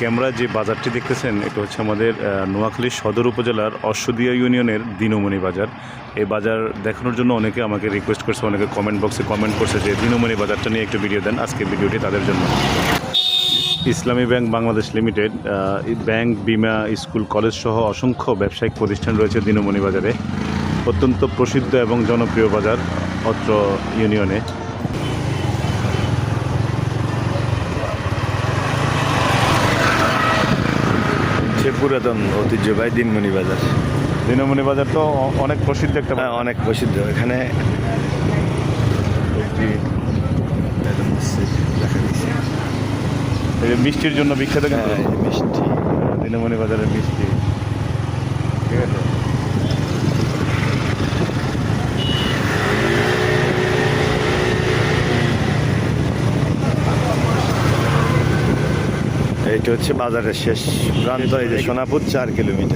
Camera যে বাজারটি দেখতেছেন, এটা হচ্ছে আমাদের নোয়াখালী সদর উপজেলার অশ্বদিয়া ইউনিয়নের দিনমণি বাজার। এই বাজার দেখানোর জন্য অনেকে আমাকে রিকোয়েস্ট করছে, অনেকে কমেন্ট বক্সে কমেন্ট করছে যে দিনমণি বাজারটা নিয়ে একটু ভিডিও দেন আজকে ভিডিওটি তাদের জন্য। Islami bank Bangladesh limited bank, বিমা, স্কুল, কলেজ সহ অসংখ্য ব্যবসায়িক প্রতিষ্ঠান রয়েছে দিনমণি বাজারে। অত্যন্ত প্রসিদ্ধ এবং জনপ্রিয় বাজার অত্র ইউনিয়নে। সে পুরাতন ঐতিহ্যবাহী দিনমণি বাজার। দিনমণি বাজার তো অনেক প্রসিদ্ধ একটা হ্যাঁ অনেক প্রসিদ্ধ। এখানে যে মিষ্টির জন্য বিখ্যাত হ্যাঁ, মিষ্টি। দিনমণি বাজারের মিষ্টি। ঠিক আছে? এইটা হচ্ছে বাজারের শেষ প্রান্ত এই যে সোনাপুর চার কিলোমিটার।